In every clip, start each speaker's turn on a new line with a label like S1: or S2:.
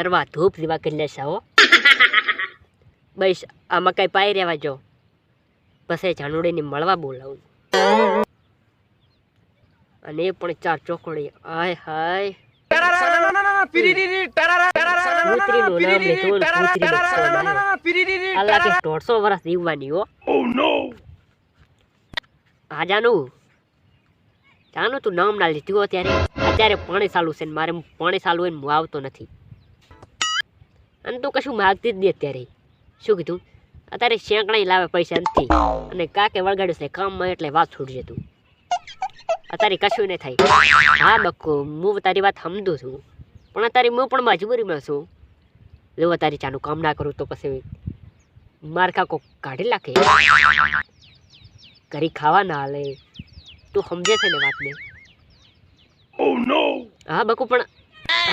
S1: નરવા ધૂપ જેવા કરી લેશે હો. બસ આમાં કઈ પાઈ રહેવા જો. પછી જાનુડીને મળવા બોલાવું. અને એ પણ ચાર ચોકડી. હાય હાય. આ દોઢસો વર્ષ જીવવાની હો. હા જાનું. જાનુ તું નામ ના લીધું અત્યારે અત્યારે પાણી ચાલુ છે ને મારે પાણી ચાલુ હોય ને હું આવતો નથી. અને તું કશું માગતી જ નહીં અત્યારે. શું કીધું? અત્યારે શેંકણા લાવે પૈસા નથી. અને કાકે વળગાડ્યું છે કામમાં એટલે વાત છૂટશે તું અત્યારે કશું નહીં થાય. હા બક્કો હું તારી વાત સમજું છું. પણ અત્યારે હું પણ મજબૂરીમાં છું. જો તારી ચાનું કામ ના કરું તો પછી માર કાકો કાઢી નાખે. ઘરી ખાવા ના હાલે. તું સમજે છે ને વાતને? હા બકુ પણ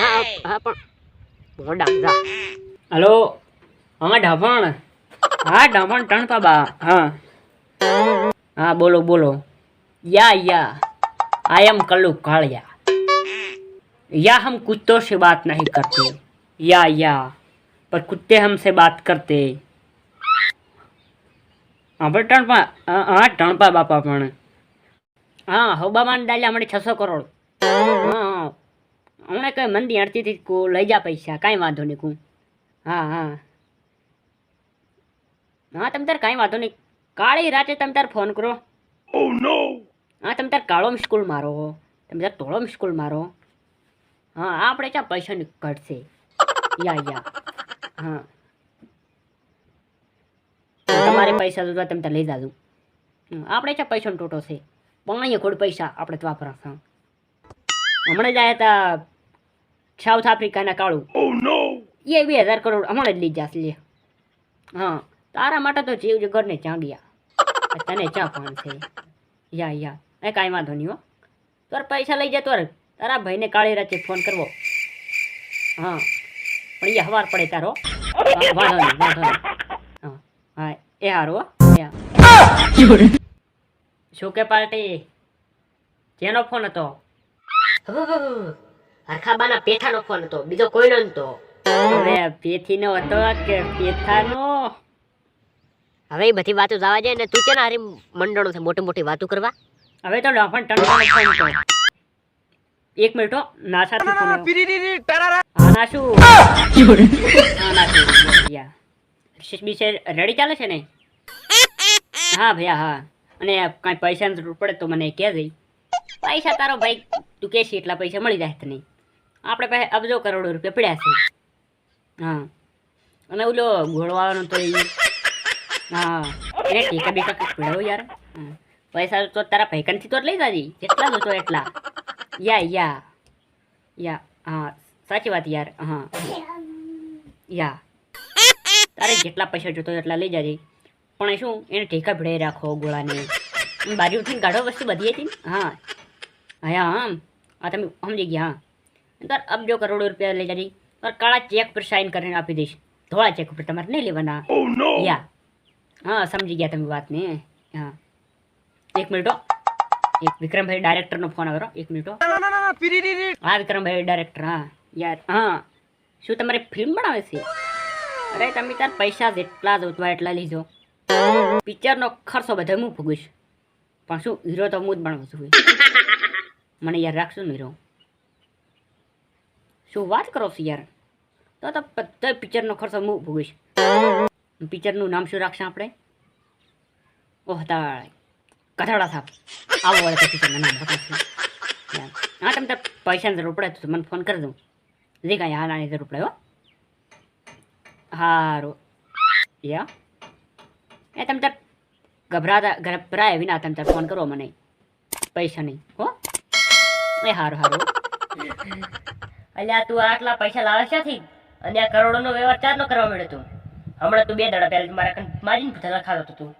S1: હા હા પણ મોડા જા
S2: હલો હા ડાભણ હા ડાભણ ટણપા બા હા હા બોલો બોલો या या आई एम कल्लू कालिया या हम कुत्तों से बात नहीं करते या या पर कुत्ते हमसे बात करते હા પણ ટણપા હા હા, ટણપા બાપા પણ હા હબામાન ડાલ્યા મળે છસો કરોડ હા હા હમણાં કઈ મંદી અડતીથી લઈ જા પૈસા કાંઈ વાંધો નહીં કું હા હા. હા તમે તાર કાંઈ વાંધો નહીં. કાળી રાતે તમે તાર ફોન કરો. હા તમે તાર કાળો સ્કૂલ મારો. તમે તાર ધોળો સ્કૂલ મારો. હા આપણે ચા પૈસા નીકળશે યા યા. હા. તમારે પૈસા જોતા તમે તાર લઈ જાજો. આપણે ચા પૈસાનો ટોટો છે. પાણી ખોડ પૈસા આપણે તો વાપરા હમણાં જ આવ્યા હતા સાઉથ આફ્રિકાના કાળું. એ બે હજાર કરોડ હમણાં જ લઈ જશે લે. હા તારા માટે તો જીવ જગરને ચાંગ્યા તને ચા પણ છે? યા યા. એ કાંઈ વાંધો નહીં હો. તાર પૈસા લઈ જતો તો તારા ભાઈને કાળી રાતે ફોન કરવો. હા. પણ એ હવાર પડે તારો. વાંધો નહીં વાંધો નહીં. હા હા એ હારો. શું કે પાર્ટી? જેનો ફોન હતો?
S1: હરખાબાના પેઠાનો ફોન હતો બીજો કોઈનો નતો
S2: હવે પેથીનો હતો કે પેથાનો?
S1: હવે એ બધી વાતો જવા જાય ને તું છે ને હારી મંડળો છે મોટી મોટી વાતો કરવા?
S2: હવે તો ડોફન ટણવાનો ફોન તો એક મિનિટ હો નાસાથી ફોન આવ્યો. હા નાસુ. હા. નાસુ યા હર્ષિશ બી છે રેડી ચાલે છે ને? હા ભૈયા હા. અને કાંઈ પૈસાની જરૂર પડે તો મને કહેજે પૈસા તારો ભાઈ તું કહેશે એટલા પૈસા મળી જાય તને. આપણે પાસે અબજો કરોડો રૂપિયા પડ્યા છે. હા. અને ઓલો ઘોડવાનો તો હા. એને ટીકા બીકા પીડાવો યાર. પૈસા તો તારા ભૈકનથી તો લઈ જાજી. જેટલા જોતો એટલા. યા યા. યા. હા. સાચી વાત યાર. હા. યા. તારે જેટલા પૈસા જોતો એટલા લઈ જાજે. પણ શું? એને ઠેકા ભીડે રાખો ગોળાને. બારી ઉઠીને કાઢો વસ્તુ બધી હતી હા. હા હા હા તમે સમજી ગયા, હા. તાર અબજો કરોડો રૂપિયા લઈ જજે. તાર કાળા ચેક પર સાઇન કરીને આપી દઈશ. ધોળા ચેક ઉપર તમારે નહીં લેવાના. યા. હા સમજી ગયા તમે વાતને હા. એક મિનિટો એક વિક્રમભાઈ ડાયરેક્ટરનો ફોન આવ્યો એક મિનિટો હા. વિક્રમભાઈ ડાયરેક્ટર હા. યાર હા. શું તમારે ફિલ્મ બનાવે છે? અરે તમે તાર પૈસા જેટલા જોતવા એટલા લીધો પિક્ચરનો ખર્ચો બધો હું ભોગવીશ. પણ શું હીરો તો હું જ બનાવું છું. મને યાર રાખશું ને હીરો. શું વાત કરો છો યાર? તો તો બધા પિક્ચરનો ખર્ચો હું ભોગવીશ પિક્ચરનું નામ શું રાખશે આપણે? ઓહ તાળ કથાડા સાપ. આવો વાળે પિક્ચરનું નામ હા તમે તાર પૈસાની જરૂર પડે તો મને ફોન કરી દઉં જે કાંઈ હા જરૂર પડે, હો. હારું. યા. એ તમે ત્યાં ગભરાતા, ગભરાય વિના તમે ત્યાં ફોન કરો મને. પૈસા નહીં, હો. એ હારું હારું. અલ્યા, તું આટલા પૈસા લાવે ક્યાંથી? અને આ કરોડોનો વ્યવહાર ચાર નો કરવા મળ્યો તું. હમણાં તું બે દાડા પહેલા મારા મારીને લખાવ્યો હતો તું.